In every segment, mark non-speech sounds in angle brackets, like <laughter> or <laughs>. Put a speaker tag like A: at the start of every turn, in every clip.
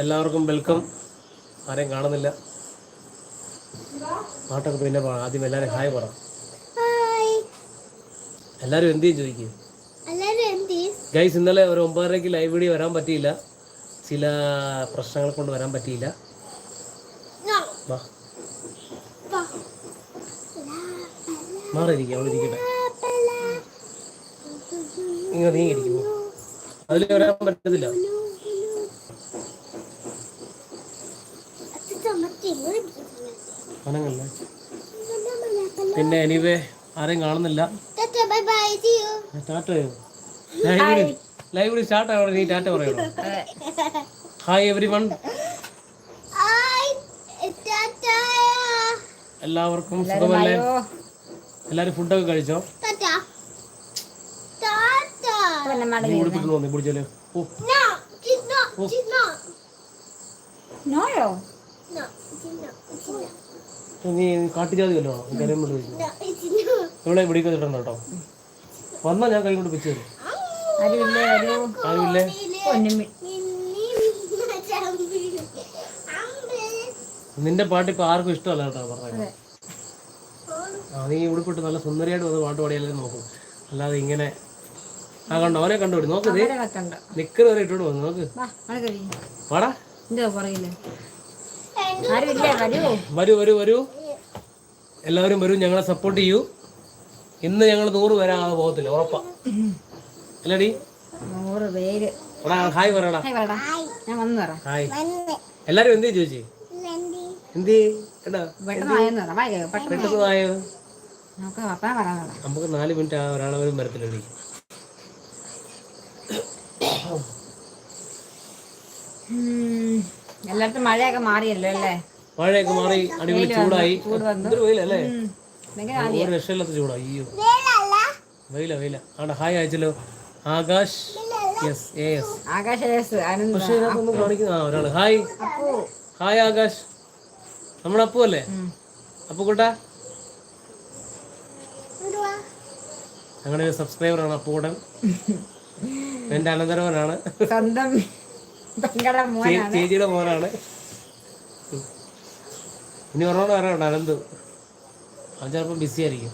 A: എല്ലാവർക്കും വെൽക്കം ആരെയും കാണുന്നില്ല. പാട്ടൊക്കെ പിന്നെ ആദ്യം എല്ലാവരും ഹായ് പറ.
B: എല്ലാരും
A: എല്ലാവരും എന്ത് ചെയ്യും ചോദിക്കും? ഗൈസ് ഇന്നലെ ഒരു ഒമ്പതരയ്ക്ക് ലൈവ് വീഡിയോ വരാൻ പറ്റിയില്ല. ചില പ്രശ്നങ്ങൾ കൊണ്ട് വരാൻ പറ്റിയില്ല. വാ. മാറിയിരിക്കും അവിടെ ഇരിക്കട്ടെ. ഇങ്ങനെ അതിൽ വരാൻ പറ്റത്തില്ല. അനങ്ങല്ലേ പിന്നെ എനിവേ ആരെയും കാണുന്നില്ല. ലൈവ് സ്റ്റാർട്ട് ആവണം? നീ ടാറ്റ പറയണോ? Hi everyone
B: hi tata.
A: എല്ലാവർക്കും സുഖമല്ലേ? എല്ലാരും ഫുഡൊക്കെ കഴിച്ചോ?
B: ടാറ്റാ. ടാറ്റാ.
A: നീ കുടിപ്പിട്ട് തോന്നി കുടിച്ചല്ലേ? ഓ
B: No, no. not.
C: നോയോ
B: No,
A: നീ കാട്ടുജാതി കൊണ്ട് ചോദിച്ചു
B: No,
A: ഇവിടെ പിടിക്കാൻ ഇടണ്ട കേട്ടോ. വന്നാ ഞാൻ കൈ കൊണ്ട് പിച്ചു തരും.
C: ആരുമില്ലേ
A: നിന്റെ പാട്ട് ഇപ്പൊ ആർക്കും ഇഷ്ടമല്ല കേട്ടോ പറഞ്ഞത്. ആ നീ ഉടുപ്പിട്ട് നല്ല സുന്ദരിയായിട്ട് വന്ന് പാട്ട് പാടിയാലും നോക്കും. അല്ലാതെ ഇങ്ങനെ ആ കണ്ടോ? അവനെ കണ്ടുപിടി നോക്ക് നിക്കർ വരെ ഇട്ടോണ്ട് വന്നു നോക്ക്.
C: എന്തോ പറയില്ലേ
A: വരൂ. വരൂ വരൂ എല്ലാവരും വരൂ ഞങ്ങളെ സപ്പോർട്ട് ചെയ്യൂ. ഇന്ന് ഞങ്ങൾ നൂറ് വരാതെ പോകത്തില്ല ഉറപ്പാ. അല്ലടി?
C: നൂറ് പേര്.
A: ഹായ് പറയടാ.
C: ഹായ് പറടാ ഞാൻ വന്നു പറ.
A: ഹായ്. എല്ലാരും എന്തേ ചോദിച്ചേ എന്തേ? എടാ
C: പെട്ടെന്ന്
A: ആയോ
C: നമുക്ക്
A: നാല് മിനിറ്റ് ആ ഒരാളവരും വരത്തില്ലടി.
C: ഉം. എല്ലായിടത്തും മഴയൊക്കെ മാറിയല്ലോ അല്ലേ?
A: മഴയൊക്കെ മാറി അടിപൊളി ചൂടായി. എന്തൊരു വെയിലല്ലേ. ഒരു രക്ഷയില്ലാത്ത അയ്യോ. വെയില വെയില. ആടെ ഹായ് അയച്ചല്ലോ ആകാശ്. യെസ് എ എസ്
C: ആകാശേസ് ആനന്ദ്.
A: പക്ഷേ ഇതിനകത്തൊന്നും കാണിക്കുന്ന ആ ഒരാൾ. ഹായ്.
C: അപ്പു.
A: ഹായ് ആകാശ്. നമ്മുടെ അപ്പു അല്ലേ. അപ്പു കൂട്ടാ. ഞങ്ങളുടെ ഒരു സബ്സ്ക്രൈബറാണ് അപ്പുകൂടൻ <laughs> എന്റെ അനന്തരവനാണ്.
C: സ്വന്തം
A: ചേച്ചിയുടെ മോനാണ്. ഇനി ഒരെണ്ണം വരാനുണ്ട് അനന്ത്. അവൻ ചിലപ്പോൾ ബിസി ആയിരിക്കും.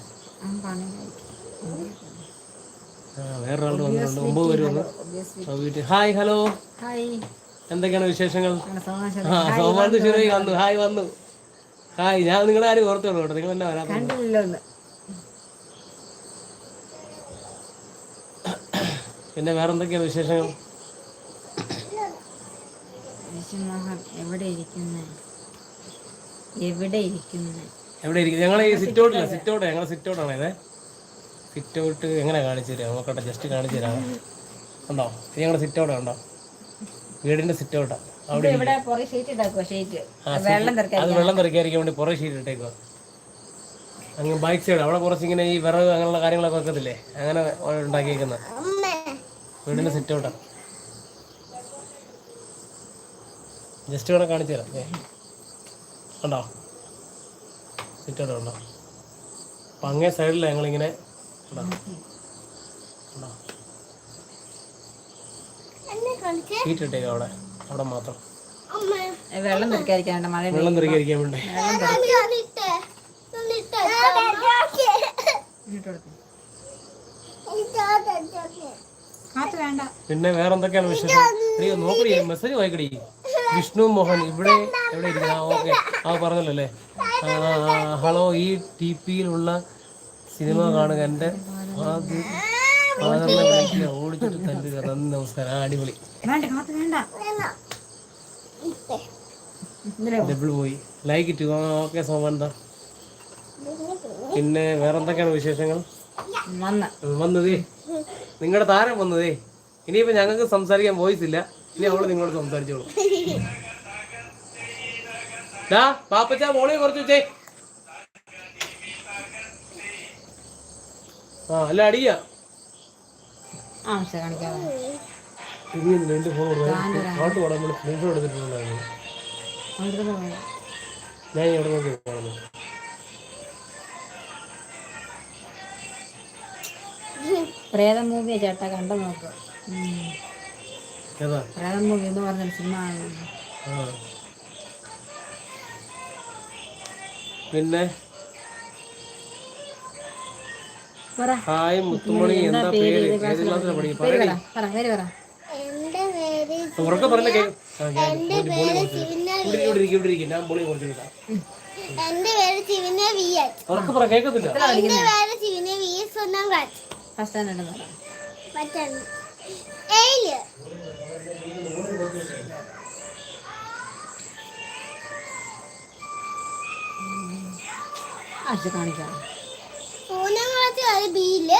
A: വേറൊരാളുടെ വന്നിട്ടുണ്ട് ഒമ്പത് പേര് വന്നു വീട്ടിൽ. ഹായ് ഹലോ എന്തൊക്കെയാണ് വിശേഷങ്ങൾ? ആ വന്നു ഹായ് വന്നു ഹായ് ഞാൻ നിങ്ങളെ ആരും ഓർത്തോളൂ കേട്ടോ നിങ്ങൾ എന്നെ
C: വരാൻ
A: പിന്നെ വേറെന്തൊക്കെയാണ് വിശേഷങ്ങൾ?
C: വിശ്വമോഹൻ എവിടെ ഇരിക്കുന്നേ? എവിടെ ഇരിക്കുന്നേ?
A: എവിടെ ഇരിക്കും ഞങ്ങൾ ഈ സിറ്റ് ഔട്ടില്ല സിറ്റ് ഔട്ട് ഞങ്ങൾ സിറ്റ് ഔട്ടാണ് ഇതേ? സിറ്റ് ഔട്ട് എങ്ങനെ കാണിച്ചു തരാം? നോക്കട്ടെ ജസ്റ്റ് കാണിച്ചു തരാം. ഉണ്ടോ? ഇത് ഞങ്ങളുടെ സിറ്റ് ഔട്ട് ഉണ്ടോ? വീടിന്റെ സിറ്റ് ഔട്ടാ അവിടെ
C: ഇവിടെ പുറകെ ഷീറ്റ് ഇട്ടാക്കുക ഷീറ്റ് വെള്ളം തെറിക്കാൻ
A: അത് വെള്ളം തെറിക്കാതിരിക്കാൻ വേണ്ടി പുറകെ ഷീറ്റ് ഇട്ടേക്കുക അങ്ങ് ബൈക്ക് സൈഡ് അവിടെ കുറച്ച് ഇങ്ങനെ ഈ വിറക് അങ്ങനെയുള്ള കാര്യങ്ങളൊക്കെ വെക്കത്തില്ലേ? അങ്ങനെ ഉണ്ടാക്കിയേക്കുന്ന. വീടിന്റെ സിറ്റ് ഔട്ടാ ജസ്റ്റ് ഇവിടെ കാണിച്ചു തരാം. ഏ ഉണ്ടോ സിറ്റ് ഔട്ട് ഉണ്ടോ അപ്പം അങ്ങേ സൈഡിലാണ് ഞങ്ങളിങ്ങനെ ഉണ്ടോ അവിടെ. അവിടെ മാത്രം.
C: വെള്ളം തെറിക്കാതിരിക്കാണ്ട് മഴ.
A: വെള്ളം തെറിക്കാതിരിക്കാൻ വേണ്ടി? പിന്നെ വേറെ എന്തൊക്കെയാണ് വിശേഷം നോക്കടി മെസ്സേജ് വായിക്കടി. വിഷ്ണു മോഹൻ ഇവിടെ എവിടെ ഇരിക്കുന്ന. ഓക്കെ. ആ പറഞ്ഞല്ലോ അല്ലേ? ഹലോ ഈ ടി പിയിലുള്ള സിനിമ കാണുക എന്റെ അത് ഫാദറിനെ വിളിക്കുക ഓടിച്ചിട്ട് തല്ലുക നന്ദി നമസ്കാരം. അടിപൊളി. ഡബിൾ പോയി. ലൈക്ക് ഇട്ടു. ഓക്കെ സോമന്ത പിന്നെ വേറെ എന്തൊക്കെയാണ് വിശേഷങ്ങൾ?
C: വന്ന്.
A: വന്നതേ? നിങ്ങളുടെ താരം വന്നതേ? ഇനിയിപ്പോ ഞങ്ങൾക്ക് സംസാരിക്കാൻ വോയിസ് ഇല്ല. ഇനി അവൾ നിങ്ങളോട് സംസാരിച്ചോളൂ. പാപ്പച്ച മോളെ കുറച്ച് വെച്ചേ. ആ അല്ല അടിയ. എന്റെ ഫോൺ പാട്ട് പാടാൻ നമ്മൾ സ്ക്രീൻഷോട്ട് എടുത്തിട്ടുണ്ടായിരുന്നു ഞാൻ ഇവിടെ നോക്കി കാണുന്നു.
C: പ്രേത മൂവിയെ ചേട്ടാ കണ്ടു നോക്ക്. എന്ന് സിനിമ.
A: പിന്നെ? ഹായ് മുത്തുമണി. എന്താ പേര്? ഏത് ക്ലാസ്സിലാണ് പഠിക്കും
C: പേര് പറ പറ പേര് പറ.
B: എന്റെ പേര്
A: ഉറക്കെ പറഞ്ഞ ഞാൻ പൊളി കുറച്ചെടുക്കാം
B: എന്റെ പേര് ചിവിന വി എച്ച്
A: ഉറക്കെ പറ കേൾക്കത്തില്ല.
B: എന്റെ പേര് ചിവിന വി എസ് ഒന്നാം ക്ലാസ്.
C: ഫസ്റ്റ് സ്റ്റാൻഡേർഡ് ആഴ്ച കാണിക്കാം.
B: മൂന്നാം ക്ലാസ് അത്
C: ബിയിൽ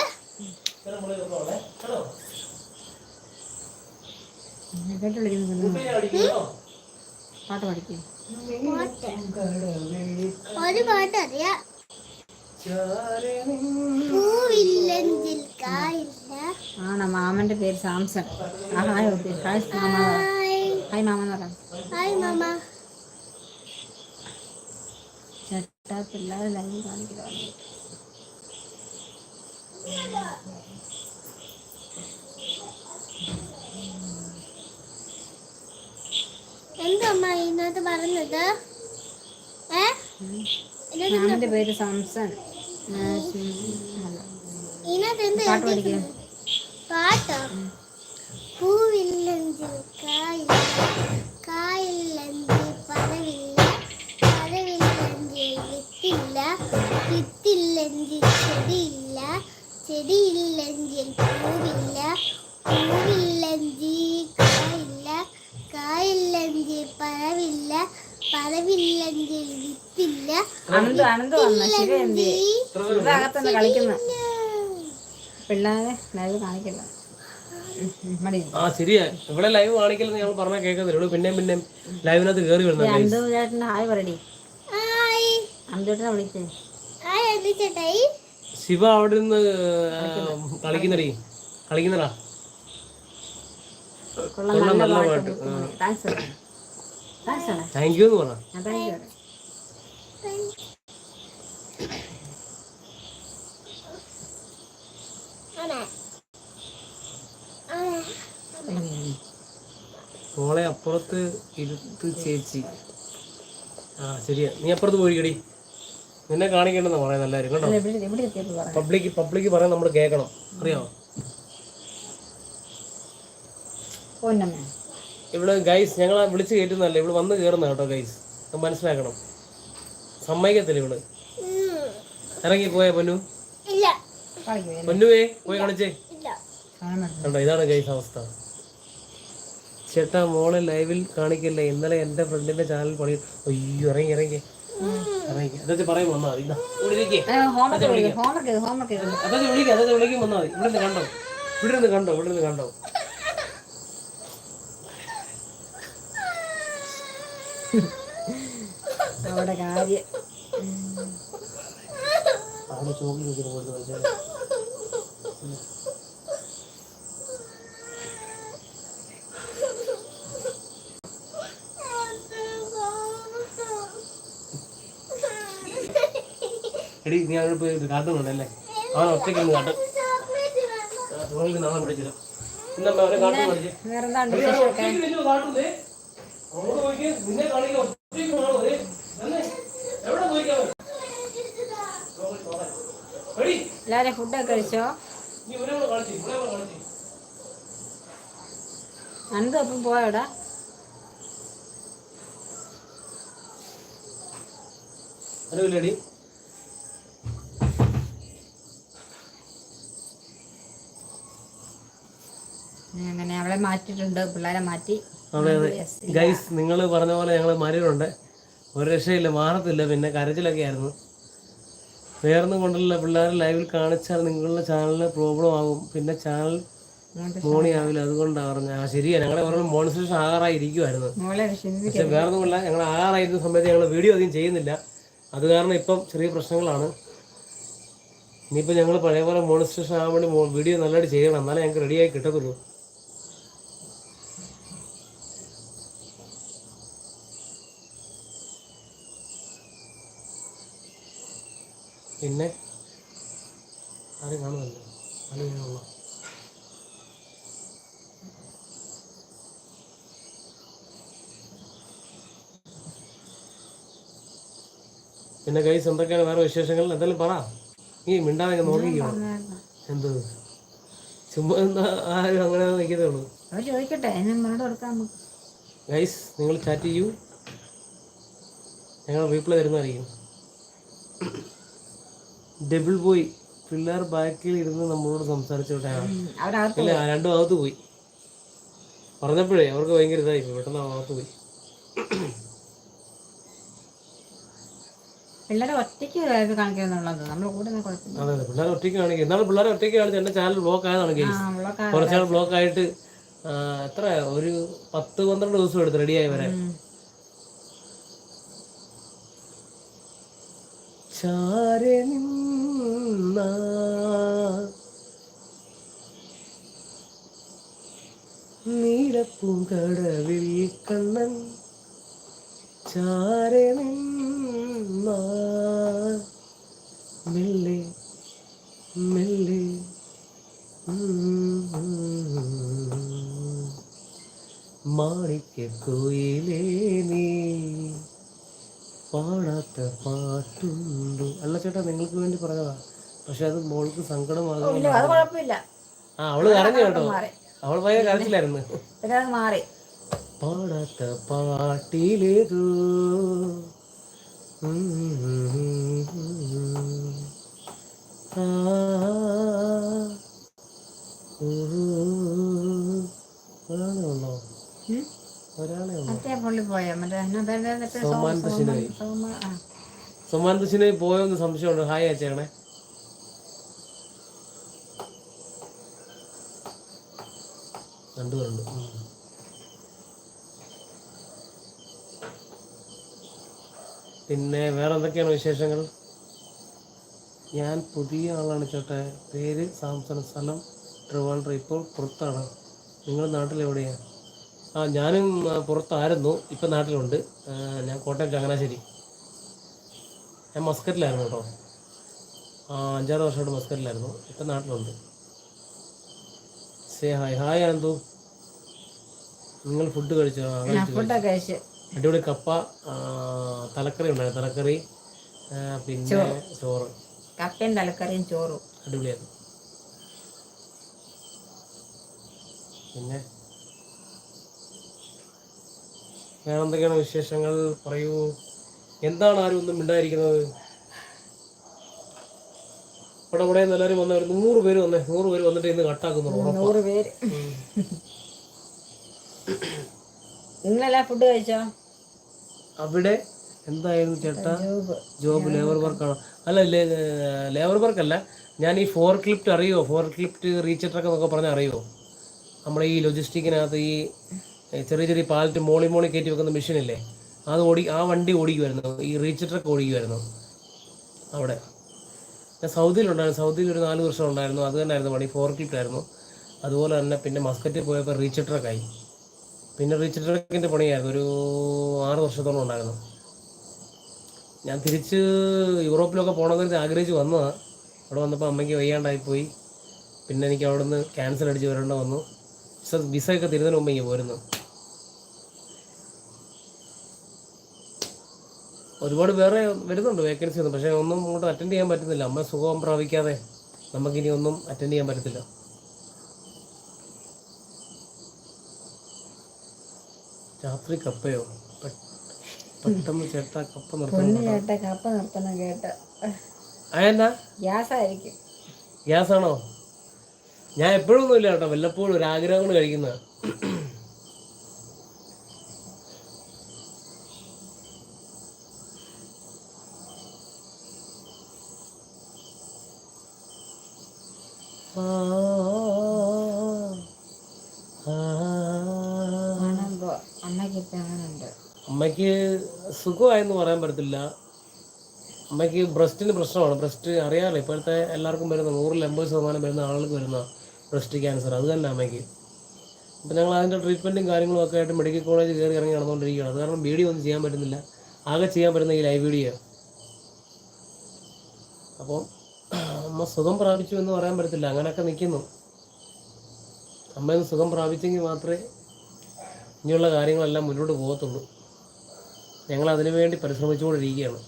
C: പാട്ട് പഠിക്കും.
B: ഒരു പാട്ട് അറിയാം. പൂവില്ലെങ്കിൽ കായില്ല.
C: ആണോ? മാമന്റെ പേര് സാംസൺ. ആ ഹായ് ഓക്കെ. ഹായ് മാമ.
B: ഹായ്.
C: മാമ എന്ന് പറ.
B: ഹായ് മാമ.
C: ചേട്ടാ പിള്ളേരെ ലൈവ് കാണിക്കുന്നു
B: എന്താ അമ്മ ഇതിനകത്ത് പറഞ്ഞത്?
C: മാമന്റെ പേര് സാംസൺ. പാട്ട് പഠിക്കുക
B: പാട്ടോ. പൂവില്ലെങ്കിൽ കായില്ല കായില്ലെങ്കിൽ പഴവില്ല പഴവില്ലെങ്കിൽ വിത്തില്ല? വിത്തില്ലെങ്കിൽ ചെടിയില്ല? ചെടിയില്ലെങ്കിൽ പൂവില്ല? പൂവില്ലെങ്കിൽ കായില്ല? കായില്ലെങ്കിൽ പഴവില്ല പഴവില്ലെങ്കിൽ വിത്തില്ല?
C: അനന്ത് അനന്ത് വന്ന ശിവ എന്ത് ഇവിടെ അകത്തുനിന്ന് കളിക്കുന്നു പിള്ളേരെ ലൈവ് കാണിക്കില്ല
A: ആ ശരിയാ. ഇവിടെ ലൈവ് കാണിക്കില്ല ഞങ്ങൾ പറഞ്ഞാൽ കേൾക്കത്തില്ല. ഇവിടെ പിന്നെയും പിന്നെയും ലൈവിനകത്ത് കയറി വരുന്നുണ്ട്
C: അന്തു ചേട്ടന്റെ ഹായ് പറയടി.
B: ഹായ്
C: അന്തു ചേട്ടനെ വിളിച്ചേ
B: ഹായ് അല്ലി ചേട്ടായി
A: ശിവ അവിടെ നിന്ന് കളിക്കുന്നടി. കളിക്കുന്നടാ
C: കൊള്ളാം നല്ല പാട്ട്.
A: താങ്ക് യു എന്ന് പറഞ്ഞ
C: ഞാൻ താങ്ക് യു
B: ആണേ ആണേ
A: മോളെ അപ്പുറത്ത് ഇരുത്ത് ചേച്ചി. ആ ശരിയാ. നീ അപ്പുറത്ത് പോയിക്കടി നിന്നെ കാണിക്കണ്ടെന്ന് പറയുന്നത് എല്ലാവരും കേട്ടോ? പബ്ലിക് പബ്ലിക് പറയാൻ നമ്മൾ കേൾക്കണം. അറിയാമോ ഇവിടെ ഗൈസ് ഞങ്ങൾ വിളിച്ച് കയറ്റുന്നതല്ല ഇവിടെ വന്ന് കയറുന്ന കേട്ടോ ഗൈസ് മനസ്സിലാക്കണം. സമ്മതിക്കത്തില്ല
B: ഇവൾ.
A: ഇറങ്ങി പോയ പൊന്നു?
B: ഇല്ല.
A: പൊന്നുവേ പോയി കളിച്ചേ കണ്ടോ ഇതാണ് ഗൈസ് അവസ്ഥ. ചേട്ടാ മോളെ ലൈവിൽ കാണിക്കില്ല? ഇന്നലെ എന്റെ ഫ്രണ്ടിന്റെ ചാനൽ പണി അയ്യോ ഇറങ്ങി ഇറങ്ങി. ഇറങ്ങി. അതൊക്കെ പറയും വന്നാൽ മതി. ഇതാ, ഇവിടെ ഇരിക്കേ.
C: ഏ, ഹോംവർക്ക് എഴുതി, ഹോംവർക്ക് എഴുതി,
A: അതൊക്കെ വിളിക്കാം അതൊക്കെ വിളിക്കും വന്നാൽ മതി. ഇവിടെ നിന്ന് കണ്ടോ? ഇവിടെ നിന്ന് കണ്ടോ? ഇവിടെ നിന്ന് കണ്ടോ?
C: അവിടെ കാര്യം.
A: അവിടെ ചോക്കി എടി നീ അവിടെ പോയി ഉണ്ടല്ലേ അവൻ ഒറ്റയ്ക്ക് ഒന്ന് കാട്ടും. ചോക്കി നാളെ പിടിച്ചില്ല ഇന്നമ്മ അവനെ കാർട്ടൂൺ കളിച്ചേ
C: വേറെന്താണ്ട് വിശേഷമൊക്കെ?
A: നിന്നെ കാണിക്കാൻ ഒറ്റയ്ക്ക് തന്നെ. എവിടെ പോയിക്കാ അവൻ? എടി,
C: എല്ലാവരും ഫുഡൊക്കെ കഴിച്ചോ? അനന്ത് അപ്പം പോയോടാ?
A: അറിവില്ലേടി
C: അങ്ങനെ അവളെ മാറ്റിയിട്ടുണ്ട് പിള്ളേരെ മാറ്റി.
A: ഗൈസ് നിങ്ങൾ പറഞ്ഞ പോലെ ഞങ്ങൾ മാറിയിട്ടുണ്ട് ഒരു രക്ഷയില്ല മാറത്തില്ല പിന്നെ കരച്ചിലൊക്കെ ആയിരുന്നു വേറൊന്നും കൊണ്ടല്ല. പിള്ളേർ ലൈവിൽ കാണിച്ചാൽ നിങ്ങളുടെ ചാനലിന് പ്രോബ്ലം ആകും. പിന്നെ ചാനൽ മോണി ആവില്ല. അതുകൊണ്ടാണ് പറഞ്ഞത്. ആ ശരിയാ. ഞങ്ങളെ ഓരോ മോണിസേഷൻ ആകാറായി ഇരിക്കുമായിരുന്നു പക്ഷെ വേറൊന്നുമില്ല ഞങ്ങൾ ആകാറായിരുന്ന സമയത്ത് ഞങ്ങൾ വീഡിയോ അധികം ചെയ്യുന്നില്ല. അത് കാരണം ഇപ്പം ചെറിയ പ്രശ്നങ്ങളാണ്. ഇനിയിപ്പോൾ ഞങ്ങൾ പഴയ പോലെ മോണിസ്റ്റേഷൻ ആകാൻ വേണ്ടി വീഡിയോ നല്ലതായിട്ട് ചെയ്യണം. എന്നാലേ ഞങ്ങൾക്ക് റെഡിയായി കിട്ടത്തുള്ളൂ. പിന്നെ ആരും കാണുമല്ലോ അല്ല പിന്നെ കൈസ് എന്തൊക്കെയാണ് വേറെ വിശേഷങ്ങൾ? എന്തെങ്കിലും പറ. നീ മിണ്ടാതെ നോക്കിക്കോ. എന്ത്? ചുമ്മാ ആരും അങ്ങനെ നിൽക്കുന്നേ ഉള്ളൂ.
C: ചോദിക്കട്ടെ
A: ഗൈസ് നിങ്ങൾ ചാറ്റ് ചെയ്യൂ. ഞങ്ങൾ റീപ്ലൈ തരുന്നതായിരിക്കും. ഡബിൾ ബോയ് പിള്ളേർ ബാക്കിൽ ഇരുന്ന് നമ്മളോട് സംസാരിച്ചോട്ടെ ഇല്ല രണ്ടും അകത്ത് പോയി. പറഞ്ഞപ്പോഴേ അവർക്ക് ഭയങ്കര ഇതായി പോയി. പെട്ടെന്ന് അകത്ത് പോയി.
C: പിള്ളേരെ ഒറ്റയ്ക്ക് കാണിക്കുന്നുള്ളത് നമ്മൾ കൂടെ
A: അതെ അതെ. പിള്ളേരെ ഒറ്റയ്ക്ക് കാണിക്കും. എന്നാലും പിള്ളേരെ ഒറ്റയ്ക്ക് കാണിച്ച് എന്റെ ചാനൽ ബ്ലോക്ക് ആയതാണ്
C: അവളൊക്കെ
A: കുറച്ചാൾ ബ്ലോക്ക് ആയിട്ട് എത്ര? ഒരു പത്ത് പന്ത്രണ്ട് ദിവസം എടുത്ത് റെഡിയായി വരാൻ. ചാരെ നിന്ന നീലപ്പൂങ്കടവിൽ കണ്ണൻ ചാരണ മെല്ലെ മെല്ലെ. മാണിക്ക കോയിലേ നീ പാടാത്ത പാട്ടുണ്ടോ? അല്ല ചേട്ടാ നിങ്ങൾക്ക് പക്ഷെ അത് മോൾക്ക് സങ്കടമാകും
C: അത് കുഴപ്പമില്ല.
A: ആ അവൾ കരഞ്ഞു കേട്ടോ. അവൾ ഭയങ്കര കരച്ചിലായിരുന്നു.
C: പിന്നെ അത് മാറി.
A: പാടാത്ത പാട്ടിലേതു. ഊ. സംശയമുണ്ട്. ഉള്ളോ
C: ഉം?
A: ഒരാളെ ഉള്ളോ
C: മറ്റേ പുള്ളി പോയ മറ്റേ എന്നാ പേര് എന്നിട്ട് സോ-
A: സോമാൻ
C: സോമൻ-
A: ബഷീറായി.
C: സോമ- ആ.
A: സമ്മാൻ ദശിനെ പോയോന്ന് സംശയമുണ്ട് ഹായ് അയച്ചേക്കണേ രണ്ടുപേരുണ്ട് കണ്ടു. പിന്നെ വേറെ എന്തൊക്കെയാണ് വിശേഷങ്ങൾ? ഞാൻ പുതിയ ആളാണ് ചേട്ടാ. പേര് സാംസൺ സ്ഥലം ട്രിവാൻഡ്രം ഇപ്പോൾ പുറത്താണ്. നിങ്ങൾ നാട്ടിലെവിടെയാണ് ആ ഞാനും പുറത്തായിരുന്നു. ഇപ്പം നാട്ടിലുണ്ട്. ഞാൻ കോട്ടയം ചങ്ങനാശ്ശേരി. ഞാൻ മസ്കറ്റിലായിരുന്നു കേട്ടോ. അഞ്ചാറ് വർഷമായിട്ട് മസ്കറ്റിലായിരുന്നു. ഇപ്പം നാട്ടിലുണ്ട്. Say hi hi Ananthu. നിങ്ങൾ ഫുഡ് കഴിച്ചോ? കഴിച്ചു. അടിപൊളി കപ്പ തലക്കറി ഉണ്ടായിരുന്നു. തലക്കറി പിന്നെ ചോറ്.
C: കപ്പയും തലക്കറിയും ചോറും.
A: അടിപൊളിയായിരുന്നു. പിന്നെ? വേറെ എന്തൊക്കെയാണ് വിശേഷങ്ങൾ? പറയൂ. എന്താണ് ആരും ഒന്നും മിണ്ടായിരിക്കുന്നത് ഇവിടെ ഇവിടെ എല്ലാവരും വന്ന ഒരു നൂറ് പേര് വന്നേ. നൂറ് പേര് വന്നിട്ട് ഇന്ന് കട്ടാക്കുന്നു.
C: നൂറ് പേര്. നിങ്ങളെല്ലാം ഫുഡ് കഴിച്ചോ?
A: അവിടെ? എന്തായിരുന്നു ചേട്ടാ?
C: ജോബ്
A: ലേബർ വർക്കാണോ അല്ല ലേബർ വർക്കല്ല ഞാൻ ഈ ഫോർ ക്ലിപ്റ്റ് അറിയോ? ഫോർ ക്ലിപ്റ്റ് റീച്ച് ട്രക്ക് എന്നൊക്കെ പറഞ്ഞാൽ അറിയോ? നമ്മുടെ ഈ ലൊജിസ്റ്റിക്കിനകത്ത് ഈ ചെറിയ ചെറിയ പാലറ്റ് മോളി മോളി കയറ്റി വെക്കുന്ന മെഷീനില്ലേ അത് ഓടി ആ വണ്ടി ഓടിക്കുമായിരുന്നു ഈ റീച്ച് ട്രക്ക് ഓടിക്കുമായിരുന്നു അവിടെ. ഞാൻ സൗദിയിലുണ്ടായിരുന്നു സൗദിയിൽ ഒരു നാല് വർഷം ഉണ്ടായിരുന്നു. അത് തന്നെയായിരുന്നു പണി. ഫോർ ക്ലിപ്റ്റ് ആയിരുന്നു. അതുപോലെ തന്നെ പിന്നെ മസ്കറ്റിൽ പോയപ്പോൾ റീച്ച് ട്രക്കായി പിന്നെ റിച്ച് ട്രക്കിന്റെ പണിയായിരുന്നു. ഒരു ആറ് വർഷത്തോളം ഉണ്ടായിരുന്നു. ഞാൻ തിരിച്ച് യൂറോപ്പിലൊക്കെ പോകണമെന്ന് ആഗ്രഹിച്ച് വന്നതാണ് അവിടെ വന്നപ്പോൾ അമ്മയ്ക്ക് വയ്യാണ്ടായിപ്പോയി പിന്നെ എനിക്ക് അവിടെ നിന്ന് ക്യാൻസൽ അടിച്ച് വരേണ്ട വന്നു. വിസ വിസയൊക്കെ തരുന്നതിന് മുമ്പ് ഇങ്ങനെ പോരുന്നു. ഒരുപാട് വേറെ വരുന്നുണ്ട് വേക്കൻസി ഒന്നും. പക്ഷേ ഒന്നും അങ്ങോട്ട് അറ്റൻഡ് ചെയ്യാൻ പറ്റുന്നില്ല. അമ്മ സുഖം പ്രാപിക്കാതെ നമുക്കിനി ഒന്നും അറ്റൻഡ് ചെയ്യാൻ പറ്റത്തില്ല. രാത്രി കപ്പയോ? പെട്ടെന്ന് ചേട്ടാ കപ്പ
C: പൊന്ന്
A: നിർത്തണം
C: ചേട്ട കപ്പ നിർത്തണം കേട്ട.
A: അതെന്നാ?
C: ഗ്യാസ് ആയിരിക്കും
A: ഗ്യാസ് ആണോ ഞാൻ എപ്പോഴും ഒന്നുമില്ല കേട്ടോ വല്ലപ്പോഴും ഒരു ആഗ്രഹം കൊണ്ട് കഴിക്കുന്ന
C: കാണുമ്പോ അമ്മയ്ക്ക് ഇപ്പൊ അങ്ങനെ ഉണ്ട്
A: അമ്മയ്ക്ക് സുഖമായെന്ന് പറയാൻ പറ്റത്തില്ല. അമ്മയ്ക്ക് ബ്രസ്റ്റിന് പ്രശ്നമാണ്. ബ്രസ്റ്റ് അറിയാമല്ലോ ഇപ്പോഴത്തെ എല്ലാവർക്കും വരുന്ന നൂറിൽ എൺപത് ശതമാനം വരുന്ന ആളുകൾക്ക് വരുന്ന ബ്രസ്റ്റ് ക്യാൻസർ അത് തന്നെ അമ്മയ്ക്ക്. അപ്പോൾ ഞങ്ങൾ അതിന്റെ ട്രീറ്റ്മെന്റും കാര്യങ്ങളും ഒക്കെ ആയിട്ട് മെഡിക്കൽ കോളേജ് കയറി ഇറങ്ങി നടന്നുകൊണ്ടിരിക്കുകയാണ്. അത് കാരണം വീഡിയോ ഒന്നും ചെയ്യാൻ പറ്റുന്നില്ല. ആകെ ചെയ്യാൻ പറ്റുന്ന ഈ ലൈവ് വീഡിയോ അപ്പോൾ അമ്മ സുഖം പ്രാപിച്ചു എന്ന് പറയാൻ പറ്റത്തില്ല. അങ്ങനെയൊക്കെ നിൽക്കുന്നു. അമ്മയൊന്ന് സുഖം പ്രാപിച്ചെങ്കിൽ മാത്രമേ ഇനിയുള്ള കാര്യങ്ങളെല്ലാം മുന്നോട്ട് പോകത്തുള്ളൂ. ഞങ്ങൾ അതിനു വേണ്ടി പരിശ്രമിച്ചുകൊണ്ടിരിക്കുകയാണ്.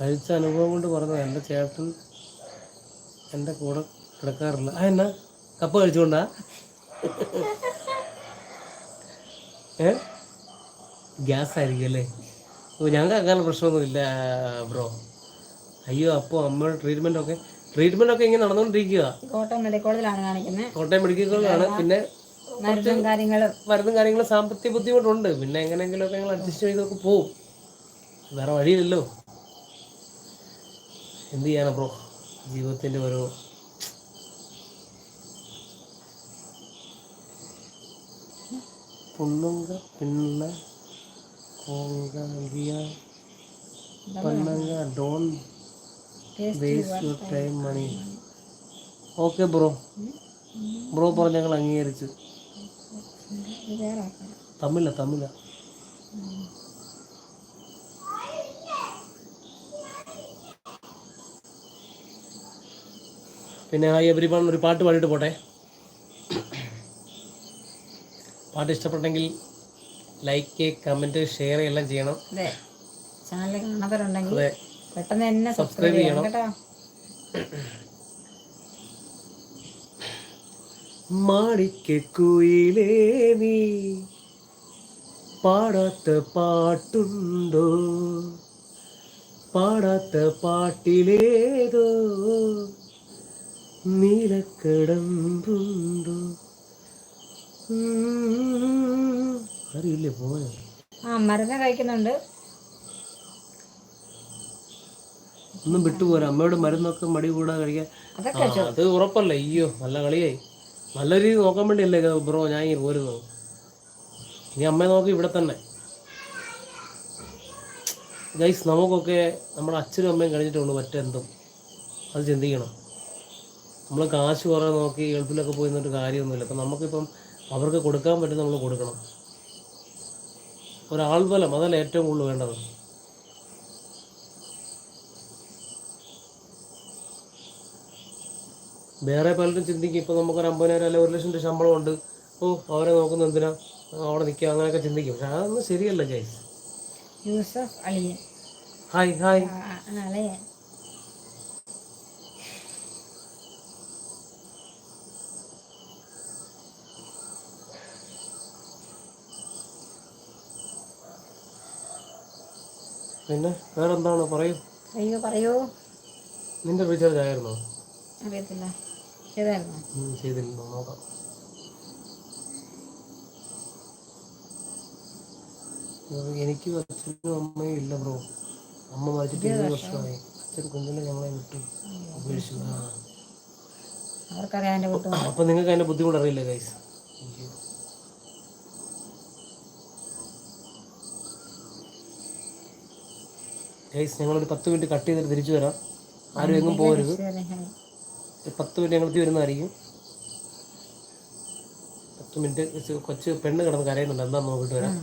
A: കഴിച്ച അനുഭവം കൊണ്ട് പറഞ്ഞത് എന്റെ ചേട്ടൻ എന്റെ കൂടെ കിടക്കാറില്ല. ആ എന്നാ? കപ്പ കഴിച്ചുകൊണ്ടാ? ഏ? ഗ്യാസ് ആയിരിക്കും അല്ലേ? ഓ ഞങ്ങൾക്ക് അങ്ങനെ പ്രശ്നമൊന്നുമില്ല ബ്രോ. അയ്യോ അപ്പോൾ അമ്മയുടെ ട്രീറ്റ്മെന്റ് ഒക്കെ ട്രീറ്റ്മെന്റ് ഒക്കെ ഇങ്ങനെ നടന്നുകൊണ്ടിരിക്കുക
C: കോട്ടയം മെഡിക്കൽ കോളേജിലാണ് കാണിക്കുന്നത്
A: കോട്ടയം മെഡിക്കൽ കോളേജാണ് പിന്നെ
C: മരുന്നും കാര്യങ്ങളും.
A: മരുന്നും കാര്യങ്ങളും സാമ്പത്തിക ബുദ്ധിമുട്ടുണ്ട്. പിന്നെ എങ്ങനെയെങ്കിലുമൊക്കെ ഞങ്ങൾ അഡ്ജസ്റ്റ് ചെയ്തൊക്കെ പോവും. വേറെ വഴിയില്ലല്ലോ. എന്ത് ചെയ്യാനാ ബ്രോ ജീവിതത്തിന്റെ ഓരോ പൊണ്ണുങ്ക പിള്ള കോങ്ക don't waste your time money okay bro bro പറഞ്ഞ ഞങ്ങൾ അംഗീകരിച്ചു. തമിഴ തമിഴ. പിന്നെ ഹായ് എവരി വൺ ഒരു പാട്ട് പാടിയിട്ട് പോട്ടെ. പാട്ട് ഇഷ്ടപ്പെട്ടെങ്കിൽ ലൈക്ക് കമന്റ് ഷെയർ എല്ലാം ചെയ്യണം.
C: അതെ. ചാനൽ കാണാത്തവരുണ്ടെങ്കിൽ പെട്ടെന്ന് തന്നെ സബ്സ്ക്രൈബ് ചെയ്യണം കേട്ടോ.
A: മാണിക്കുയിലേ നീ പാടാത്ത പാട്ടുണ്ടോ? പാടാത്ത പാട്ടിലേതോ നീലക്കടമ്പുണ്ടോ. അറിയില്ലേ പോയ?
C: ആ മരുന്ന് കഴിക്കുന്നുണ്ട്.
A: ഒന്നും വിട്ടുപോരാ. അമ്മയോട് മരുന്നൊക്കെ മടി കൂടാതെ കഴിക്കാൻ. അത് ഉറപ്പല്ല? അയ്യോ നല്ല കളിയായി. നല്ല രീതി നോക്കാൻ വേണ്ടിയല്ലേ ബ്രോ ഞാൻ ഈ പോരുന്നു ഇനി അമ്മയെ നോക്കി ഇവിടെ തന്നെ. ഗൈസ് നമുക്കൊക്കെ നമ്മുടെ അച്ഛനും അമ്മയും കഴിഞ്ഞിട്ടുള്ളൂ മറ്റെന്തും. അത് ചിന്തിക്കണം. നമ്മൾ കാശ് കുറേ നോക്കി ഗൾഫിലൊക്കെ പോയി നിന്നിട്ട് കാര്യമൊന്നുമില്ല. അപ്പം നമുക്കിപ്പം അവർക്ക് കൊടുക്കാൻ പറ്റും നമ്മൾ കൊടുക്കണം. ഒരാൾ ബലം അതല്ല ഏറ്റവും കൂടുതൽ വേണ്ടത്. വേറെ പലരും ചിന്തിക്കും ഇപ്പോൾ നമുക്കൊരു അമ്പതിനായിരം അല്ലെങ്കിൽ ഒരു ലക്ഷം രൂപ ശമ്പളം ഉണ്ട് ഓ അവരെ നോക്കുന്ന എന്തിനാ? അവിടെ നിൽക്കുക അങ്ങനെയൊക്കെ ചിന്തിക്കും. പക്ഷെ അതൊന്നും ശരിയല്ല ജയ്സ്.
C: യൂസഫ് അളിയൻ
A: ഹായ് ഹായ്.
C: അളിയൻ
A: പിന്നെ വേറെന്താണ്? പറയൂ.
C: അയ്യോ പറയൂ.
A: നിന്റെ റീചാർജ് ആയിരുന്നോ?
C: അറിയത്തില്ല.
A: ചെയ്തിരുന്നോ. നോക്കാം. എനിക്ക് അച്ഛനും അമ്മയും ഇല്ല ബ്രോ. അമ്മ മരിച്ചിട്ട് വർഷമായി. അച്ഛൻ കുഞ്ഞിനെ ഞങ്ങളെ വിട്ടു. ഉപേക്ഷിച്ചു. അപ്പൊ നിങ്ങൾക്ക് അതിന്റെ ബുദ്ധിമുട്ട് അറിയില്ല ഗൈസ് ഗൈസ് ഞങ്ങളൊരു പത്ത് മിനിറ്റ് കട്ട് ചെയ്തിട്ട് തിരിച്ചു വരാം. ആരും എങ്ങും പോകരുത്. പത്ത് മിനിറ്റ് ഞങ്ങൾ വരുന്നതായിരിക്കും പത്ത് മിനിറ്റ് കൊച്ച് പെണ്ണ് കിടന്ന് കരയുന്നുണ്ട്. എന്താ നോക്കിയിട്ട് വരാം.